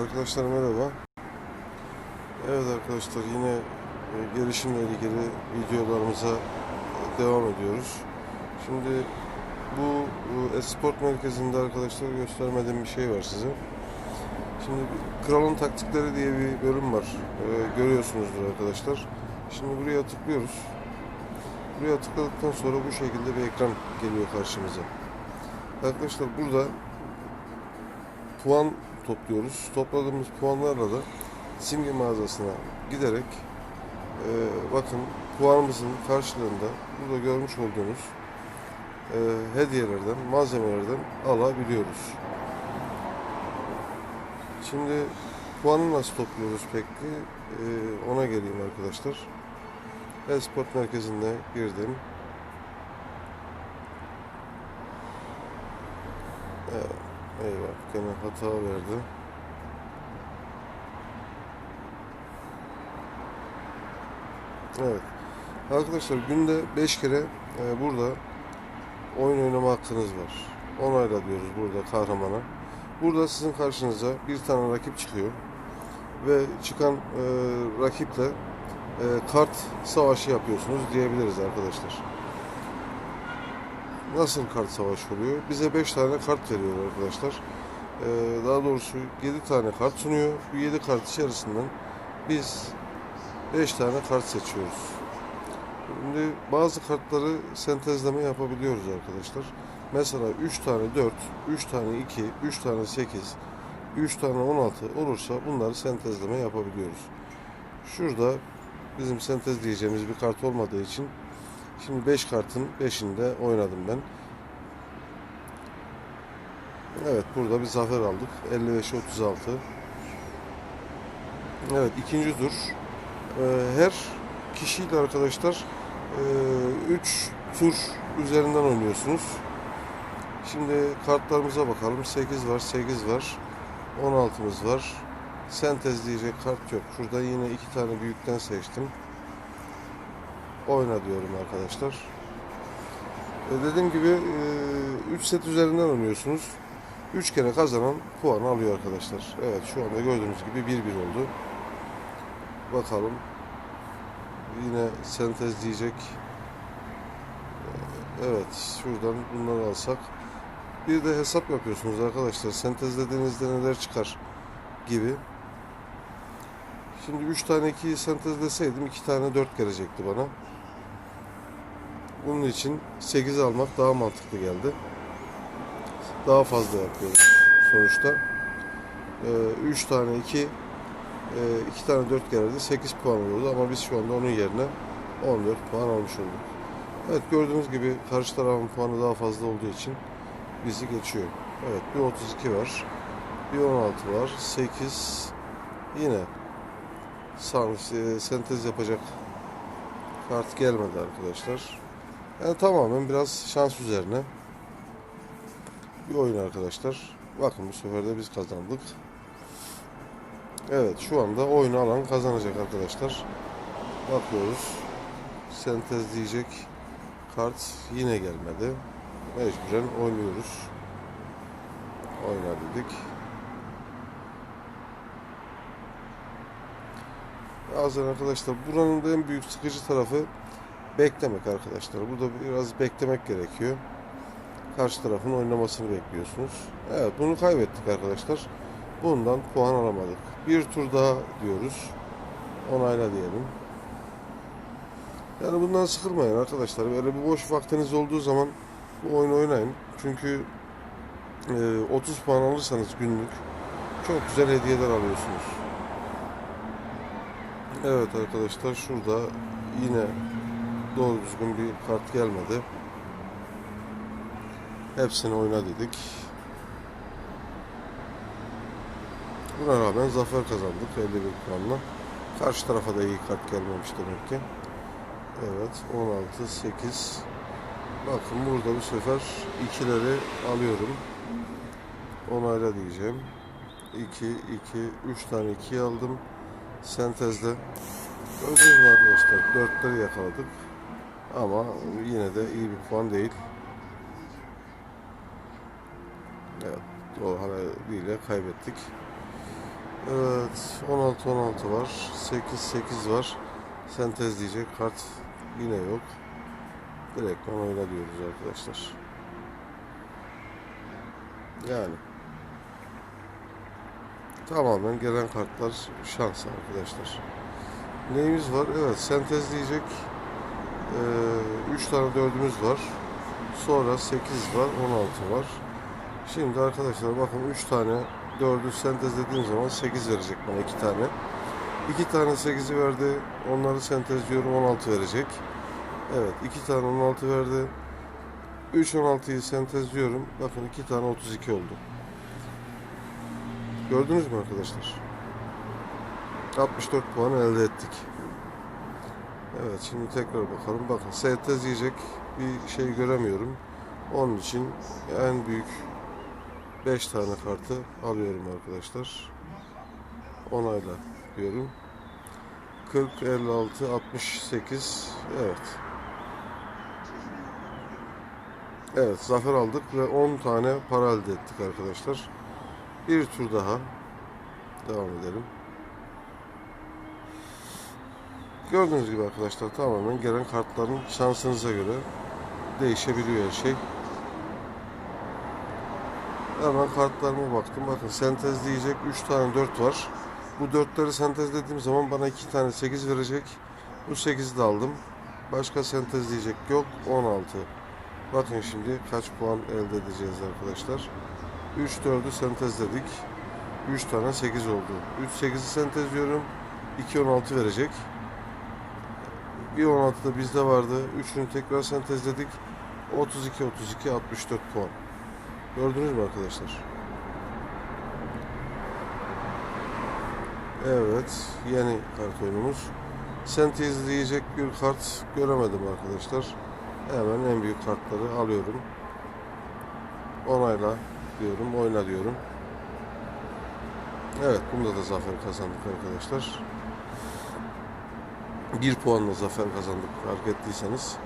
Arkadaşlar merhaba. Evet arkadaşlar yine e, gelişimle ilgili videolarımıza devam ediyoruz. Şimdi bu Esport Merkezi'nde arkadaşlar göstermediğim bir şey var size. Şimdi Kralın Taktikleri diye bir bölüm var. E, görüyorsunuzdur arkadaşlar. Şimdi buraya tıklıyoruz. Buraya tıkladıktan sonra bu şekilde bir ekran geliyor karşımıza. Arkadaşlar burada puan topluyoruz. Topladığımız puanlarla da simge mağazasına giderek e, bakın puanımızın karşılığında burada görmüş olduğunuz e, hediyelerden, malzemelerden alabiliyoruz. Şimdi puanı nasıl topluyoruz peki? E, ona geleyim arkadaşlar. Esport merkezine girdim. Evet. Eyvah gene hata verdi. Evet. Arkadaşlar günde 5 kere e, burada oyun oynama hakkınız var. Onayla diyoruz burada kahramana. Burada sizin karşınıza bir tane rakip çıkıyor. Ve çıkan e, rakiple e, kart savaşı yapıyorsunuz diyebiliriz arkadaşlar. Nasıl kart savaşı oluyor? Bize 5 tane kart veriyor arkadaşlar. Ee, daha doğrusu 7 tane kart sunuyor. Bu 7 kart içerisinden biz 5 tane kart seçiyoruz. Şimdi bazı kartları sentezleme yapabiliyoruz arkadaşlar. Mesela 3 tane 4, 3 tane 2, 3 tane 8, 3 tane 16 olursa bunları sentezleme yapabiliyoruz. Şurada bizim sentezleyeceğimiz bir kart olmadığı için Şimdi 5 kartın 5'ini de oynadım ben. Evet burada bir zafer aldık. 55 36. Evet ikinci tur. Ee, her kişiyle arkadaşlar 3 tur üzerinden oynuyorsunuz. Şimdi kartlarımıza bakalım. 8 var, 8 var. 16'mız var. Sentezleyecek kart yok. Şurada yine iki tane büyükten seçtim oyna diyorum arkadaşlar. E dediğim gibi 3 set üzerinden oynuyorsunuz. 3 kere kazanan puan alıyor arkadaşlar. Evet şu anda gördüğünüz gibi 1-1 oldu. Bakalım. Yine sentezleyecek. E, Evet şuradan bunları alsak. Bir de hesap yapıyorsunuz arkadaşlar. Sentezlediğinizde neler çıkar gibi. Şimdi 3 tane 2'yi sentezleseydim 2 tane 4 gelecekti bana. Bunun için 8 almak daha mantıklı geldi. Daha fazla yapıyoruz sonuçta. 3 tane 2 2 tane 4 gelirdi 8 puan olurdu ama biz şu anda onun yerine 14 puan almış olduk. Evet gördüğünüz gibi karşı tarafın puanı daha fazla olduğu için bizi geçiyor. Evet bir 32 var. Bir 16 var. 8 yine sentez yapacak kart gelmedi arkadaşlar. Yani tamamen biraz şans üzerine bir oyun arkadaşlar. Bakın bu sefer de biz kazandık. Evet şu anda oyunu alan kazanacak arkadaşlar. Bakıyoruz. Sentezleyecek kart yine gelmedi. Mecburen oynuyoruz. Oyna dedik. Bazen arkadaşlar buranın da en büyük sıkıcı tarafı beklemek arkadaşlar. Burada biraz beklemek gerekiyor. Karşı tarafın oynamasını bekliyorsunuz. Evet bunu kaybettik arkadaşlar. Bundan puan alamadık. Bir tur daha diyoruz. Onayla diyelim. Yani bundan sıkılmayın arkadaşlar. Böyle bir boş vaktiniz olduğu zaman bu oyunu oynayın. Çünkü e, 30 puan alırsanız günlük çok güzel hediyeler alıyorsunuz. Evet arkadaşlar şurada yine doğru düzgün bir kart gelmedi. Hepsini oyna dedik. Buna rağmen zafer kazandık 51 puanla. Karşı tarafa da iyi kart gelmemiş demek ki. Evet 16 8 Bakın burada bu sefer ikileri alıyorum. Onayla diyeceğim. 2 2 3 tane 2 aldım. Sentezde Gördünüz mü arkadaşlar? Dörtleri yakaladık. Ama yine de iyi bir puan değil. Evet. O haliyle kaybettik. Evet 16 16 var. 8 8 var. Sentez diyecek kart yine yok. Direktman oyna diyoruz arkadaşlar. Yani tamamen gelen kartlar şans arkadaşlar. Neyimiz var? Evet sentezleyecek 3 tane dördümüz var. Sonra 8 var, 16 var. Şimdi arkadaşlar bakın 3 tane 4'ü sentezlediğim zaman 8 verecek bana 2 tane. 2 tane 8'i verdi. Onları sentezliyorum 16 verecek. Evet 2 tane 16 verdi. 3 16'yı sentezliyorum. Bakın 2 tane 32 oldu. Gördünüz mü arkadaşlar? 64 puan elde ettik. Evet şimdi tekrar bakalım. Bakın sentezleyecek bir şey göremiyorum. Onun için en büyük 5 tane kartı alıyorum arkadaşlar. Onayla diyorum. 40, 56, 68. Evet. Evet zafer aldık ve 10 tane para elde ettik arkadaşlar. Bir tur daha devam edelim. Gördüğünüz gibi arkadaşlar tamamen gelen kartların şansınıza göre değişebiliyor her şey. Hemen kartlarıma baktım. Bakın sentezleyecek 3 tane 4 var. Bu 4'leri sentezlediğim zaman bana 2 tane 8 verecek. Bu 8'i de aldım. Başka sentezleyecek yok. 16. Bakın şimdi kaç puan elde edeceğiz arkadaşlar. 3 4'ü sentezledik. 3 tane 8 oldu. 3 8'i sentezliyorum. 2 16 verecek. Bir 16 da bizde vardı. 3'ünü tekrar sentezledik. 32 32 64 puan. Gördünüz mü arkadaşlar? Evet, yeni kart oyunumuz. Sentezleyecek bir kart göremedim arkadaşlar. Hemen en büyük kartları alıyorum. Onayla diyorum, oyna diyorum. Evet, bunda da zafer kazandık arkadaşlar. Bir puanla zafer kazandık fark ettiyseniz.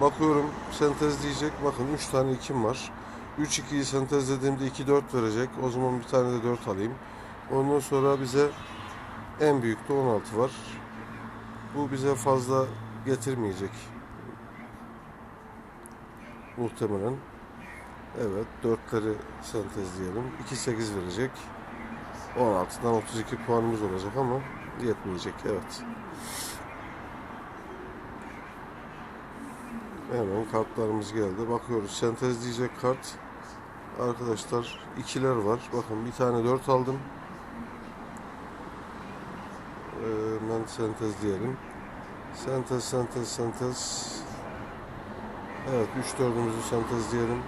Bakıyorum sentezleyecek. Bakın 3 tane 2'm var. 3 2'yi sentezlediğimde 2 4 verecek. O zaman bir tane de 4 alayım. Ondan sonra bize en büyük de 16 var. Bu bize fazla getirmeyecek. Muhtemelen. Evet 4'leri sentezleyelim. 2 8 verecek. 16'dan 32 puanımız olacak ama yetmeyecek. Evet. Hemen kartlarımız geldi. Bakıyoruz sentezleyecek kart. Arkadaşlar ikiler var. Bakın bir tane 4 aldım. Hemen sentezleyelim. Sentez, sentez, sentez. Evet 3 dördümüzü sentezleyelim.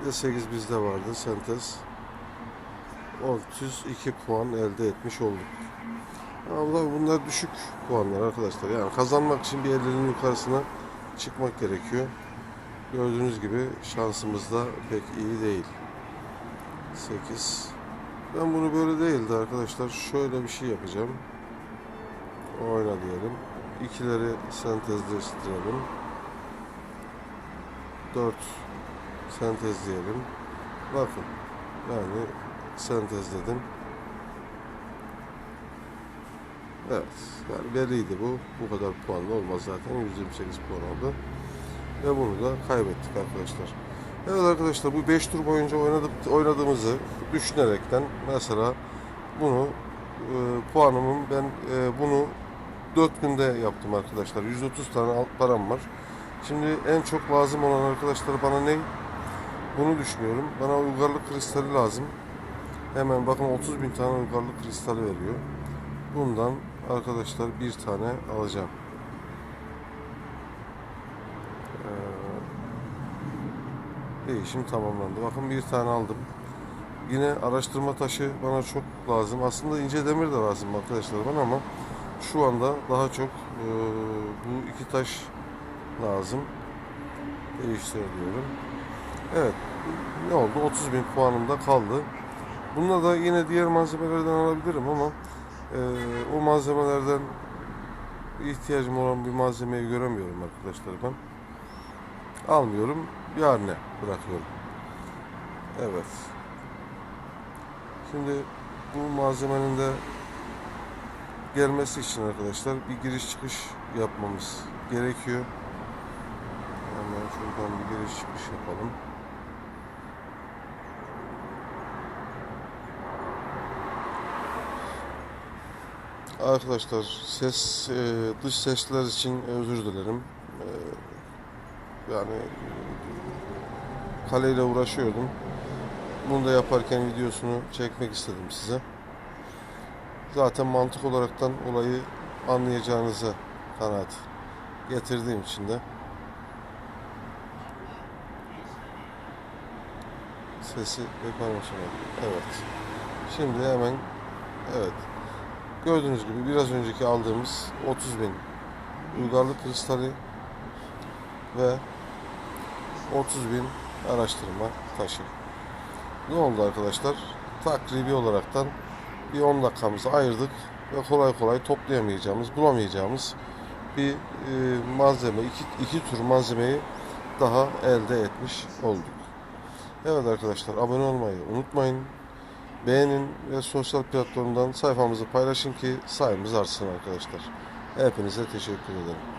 Bir de 8 bizde vardı sentez. 32 puan elde etmiş olduk. Ama bunlar düşük puanlar arkadaşlar. Yani kazanmak için bir ellerin yukarısına çıkmak gerekiyor. Gördüğünüz gibi şansımız da pek iyi değil. 8. Ben bunu böyle değildi arkadaşlar. Şöyle bir şey yapacağım. Oyna diyelim. İkileri sentezleştirelim. 4 sentezleyelim. Bakın. Yani sentezledim. Evet. Yani belliydi bu. Bu kadar puanlı olmaz zaten. 128 puan oldu. Ve bunu da kaybettik arkadaşlar. Evet arkadaşlar bu 5 tur boyunca oynadık, oynadığımızı düşünerekten mesela bunu e, puanımın ben e, bunu 4 günde yaptım arkadaşlar. 130 tane alt param var. Şimdi en çok lazım olan arkadaşlar bana ne? Bunu düşünüyorum. Bana uygarlık kristali lazım. Hemen bakın 30 bin tane uygarlık kristali veriyor. Bundan arkadaşlar bir tane alacağım. Ee, değişim tamamlandı. Bakın bir tane aldım. Yine araştırma taşı bana çok lazım. Aslında ince demir de lazım arkadaşlar bana ama şu anda daha çok e, bu iki taş lazım. Değiştiriyorum. Evet. Ne oldu? 30 bin puanımda kaldı. Bununla da yine diğer malzemelerden alabilirim ama e, o malzemelerden ihtiyacım olan bir malzemeyi göremiyorum arkadaşlar ben. Almıyorum. Yarına bırakıyorum. Evet. Şimdi bu malzemenin de gelmesi için arkadaşlar bir giriş çıkış yapmamız gerekiyor. Hemen şuradan bir giriş çıkış yapalım. Arkadaşlar ses e, dış sesler için özür dilerim. E, yani kaleyle uğraşıyordum. Bunu da yaparken videosunu çekmek istedim size. Zaten mantık olaraktan olayı anlayacağınıza kanaat getirdiğim için de sesi ve. Evet. Şimdi hemen evet. Gördüğünüz gibi biraz önceki aldığımız 30 bin uygarlık kristali ve 30 bin araştırma taşı. Ne oldu arkadaşlar? Takribi olaraktan bir 10 dakikamızı ayırdık ve kolay kolay toplayamayacağımız, bulamayacağımız bir e, malzeme, iki, iki tür malzemeyi daha elde etmiş olduk. Evet arkadaşlar abone olmayı unutmayın. Beğenin ve sosyal platformdan sayfamızı paylaşın ki sayımız artsın arkadaşlar. Hepinize teşekkür ederim.